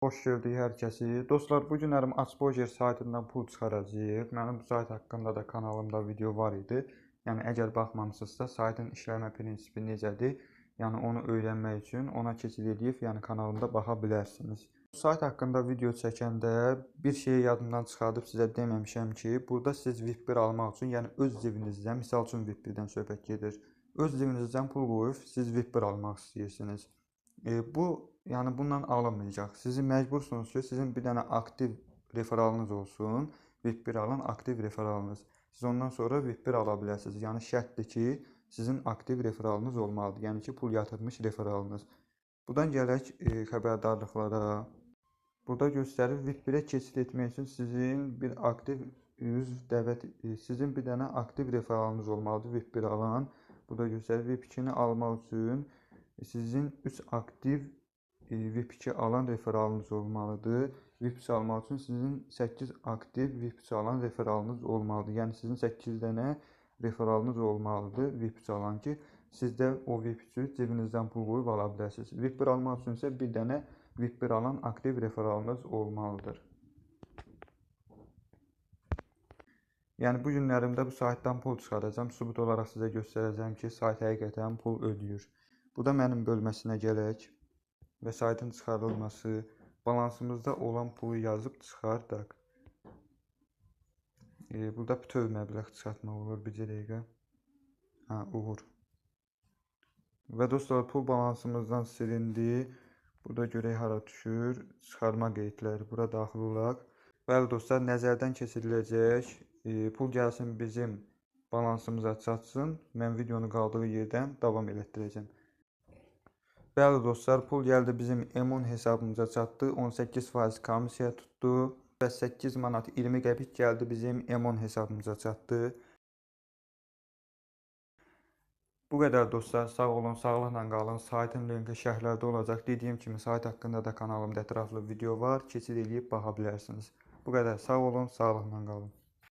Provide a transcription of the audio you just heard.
Xoş gördük hər kəsi. Dostlar, bu günlərim Açpojer saytından pul çıxaracağıq. Mənim bu sayt haqqında da kanalımda video var idi. Yəni əgər baxmamısınızsa, saytın işləmə prinsipi necədir, yəni onu öyrənmək üçün ona keçid edib, yəni kanalımda baxa bilərsiniz. Bu sayt haqqında video çəkəndə bir şeyi yadımdan çıxardıb sizə deməmişəm ki, burada siz VIP1 almaq üçün, yəni öz cibinizdən, misal üçün VIP1-dən söhbət gedir. Öz cibinizdən pul qoyub siz VIP1 almaq istəyirsiniz. E, bu yəni bundan alınmayacaq. Sizi məcbursunuz ki, sizin bir dənə aktiv referalınız olsun. VIP1 alan aktiv referalınız. Siz ondan sonra VIP1 ala bilərsiniz. Yəni şərtdir ki, sizin aktiv referalınız olmalıdır. Yəni ki, pul yatırmış referalınız. Buradan gələk e, xəbərdarlıqlara. Burada göstərir VIP1-ə keçid etmək üçün sizin bir aktiv üzv dəvət e, sizin bir dənə aktiv referalınız olmalıdır VIP1 alan. Burada göstərir VIP2-ni almaq üçün sizin 3 aktiv e, VIP2 alan referalınız olmalıdır. VIP almaq üçün sizin 8 aktiv VIP alan referalınız olmalıdır. Yəni sizin 8 dənə referalınız olmalıdır VIP alan ki, siz də o VIP-i cibinizdən pul qoyub ala bilərsiniz. VIP almaq üçün isə bir dənə VIP alan aktiv referalınız olmalıdır. Yəni bu günlərimdə bu saytdan pul çıxaracağam. Sübut olaraq sizə göstərəcəm ki, sayt həqiqətən pul ödəyir. Bu da mənim bölməsinə gələk və saytın çıxarılması, balansımızda olan pulu yazıb çıxardaq. E, burada bütöv məbləğ çıxartmaq olur bir dəqiqə. Hə, uğur. Və dostlar, pul balansımızdan silindi. Burada görək hara düşür. Çıxarma qeydləri bura daxil olaq. Bəli dostlar, nəzərdən keçiriləcək. E, pul gəlsin bizim balansımıza çatsın. Mən videonu qaldığı yerdən davam elətdirəcəm. Bəli dostlar, pul gəldi bizim Emun hesabımıza çatdı. 18% komissiya tutdu və 8 manat 20 qəpik gəldi bizim Emon hesabımıza çatdı. Bu qədər dostlar, sağ olun, sağlıqla qalın. Saytın linki şərhlərdə olacaq. Dediyim kimi sayt haqqında da kanalımda ətraflı video var. Keçid edib baxa bilərsiniz. Bu qədər. Sağ olun, sağlıqla qalın.